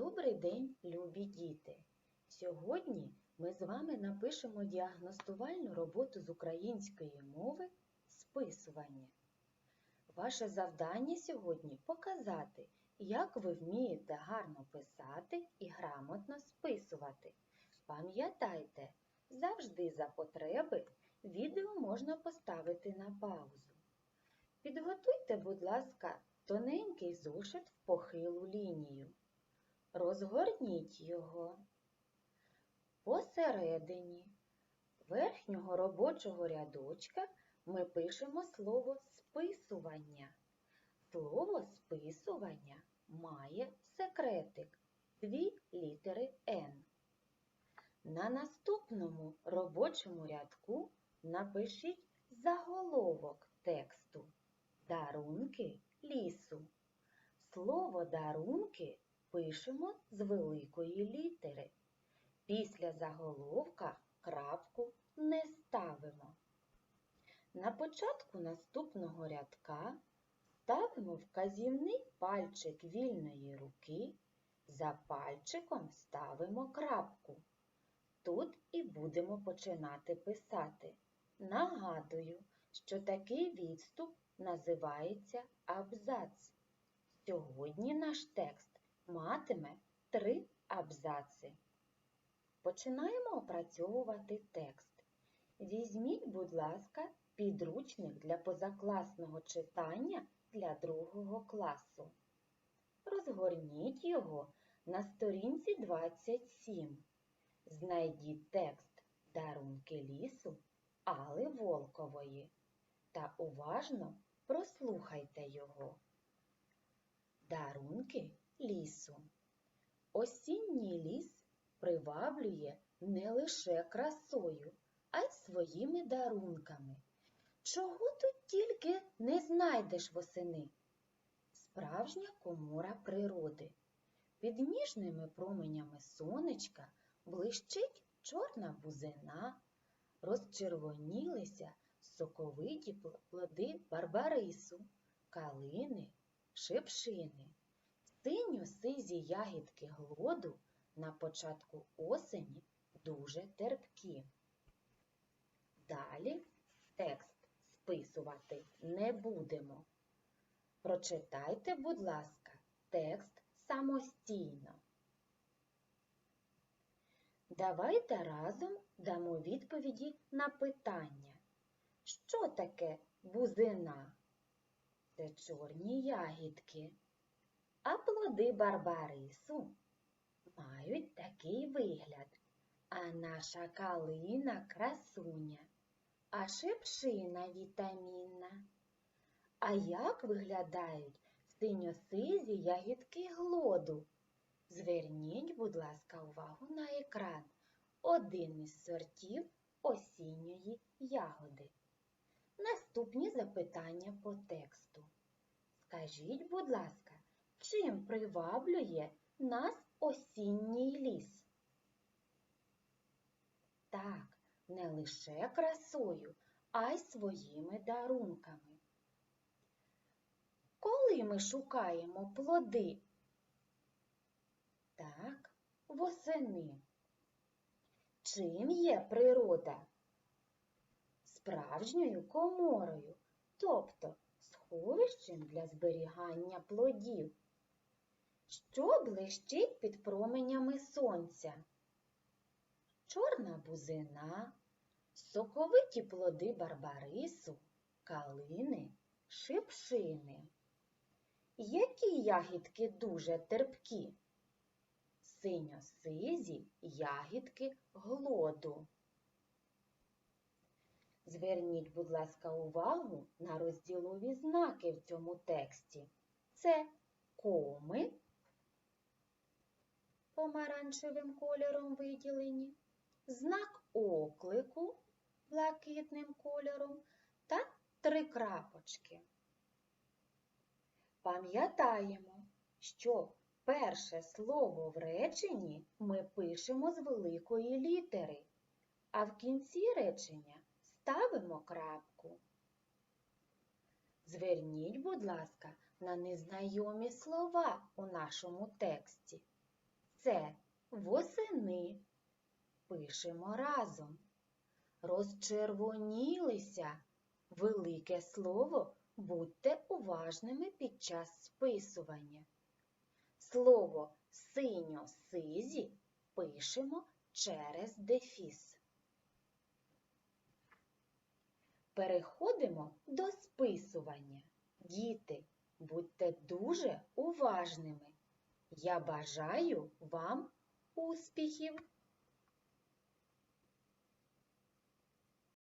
Добрий день, любі діти! Сьогодні ми з вами напишемо діагностувальну роботу з української мови списування. Ваше завдання сьогодні показати, як ви вмієте гарно писати і грамотно списувати. Пам'ятайте, завжди за потреби відео можна поставити на паузу. Підготуйте, будь ласка, тоненький зошит в похилу лінію. Розгорніть його. Посередині верхнього робочого рядочка ми пишемо слово списування. Слово списування має секретик дві літери Н. На наступному робочому рядку напишіть заголовок тексту Дарунки лісу. Слово дарунки пишемо з великої літери. Після заголовка крапку не ставимо. На початку наступного рядка ставимо вказівний пальчик вільної руки, за пальчиком ставимо крапку. Тут і будемо починати писати. Нагадую, що такий відступ називається абзац. Сьогодні наш текст матиме три абзаци. Починаємо опрацьовувати текст. Візьміть, будь ласка, підручник для позакласного читання для другого класу. Розгорніть його на сторінці 27. Знайдіть текст Дарунки лісу Али Волкової та уважно прослухайте його. Дарунки лісу. Осінній ліс приваблює не лише красою, а й своїми дарунками. Чого тут тільки не знайдеш восени? Справжня комора природи. Під ніжними променями сонечка блищить чорна бузина, розчервонілися соковиті плоди барбарису, калини, шипшини, синьо-сизі ягідки глоду на початку осені дуже терпкі. Далі текст списувати не будемо. Прочитайте, будь ласка, текст самостійно. Давайте разом дамо відповіді на питання. Що таке бузина? Це чорні ягідки. А плоди барбарису мають такий вигляд. А наша калина красуня, а шипшина вітамінна. А як виглядають синьо-сизі ягідки глоду? Зверніть, будь ласка, увагу на екран. Один із сортів осінньої ягоди. Наступні запитання по тексту. Скажіть, будь ласка, чим приваблює нас осінній ліс? Так, не лише красою, а й своїми дарунками. Коли ми шукаємо плоди? Так, восени. Чим є природа? Справжньою коморою, тобто сховищем для зберігання плодів, що блищить під променями сонця. Чорна бузина, соковиті плоди барбарису, калини, шипшини. Які ягідки дуже терпкі? Синьо-сизі ягідки глоду. Зверніть, будь ласка, увагу на розділові знаки в цьому тексті. Це коми, помаранчевим кольором виділені, знак оклику блакитним кольором та три крапочки. Пам'ятаємо, що перше слово в реченні ми пишемо з великої літери, а в кінці речення ставимо крапку. Зверніть, будь ласка, на незнайомі слова у нашому тексті. Це восени. Пишемо разом. Розчервонілися. Велике слово будьте уважними під час списування. Слово синьо-сизі пишемо через дефіс. Переходимо до списування. Діти, будьте дуже уважними. Я бажаю вам успіхів!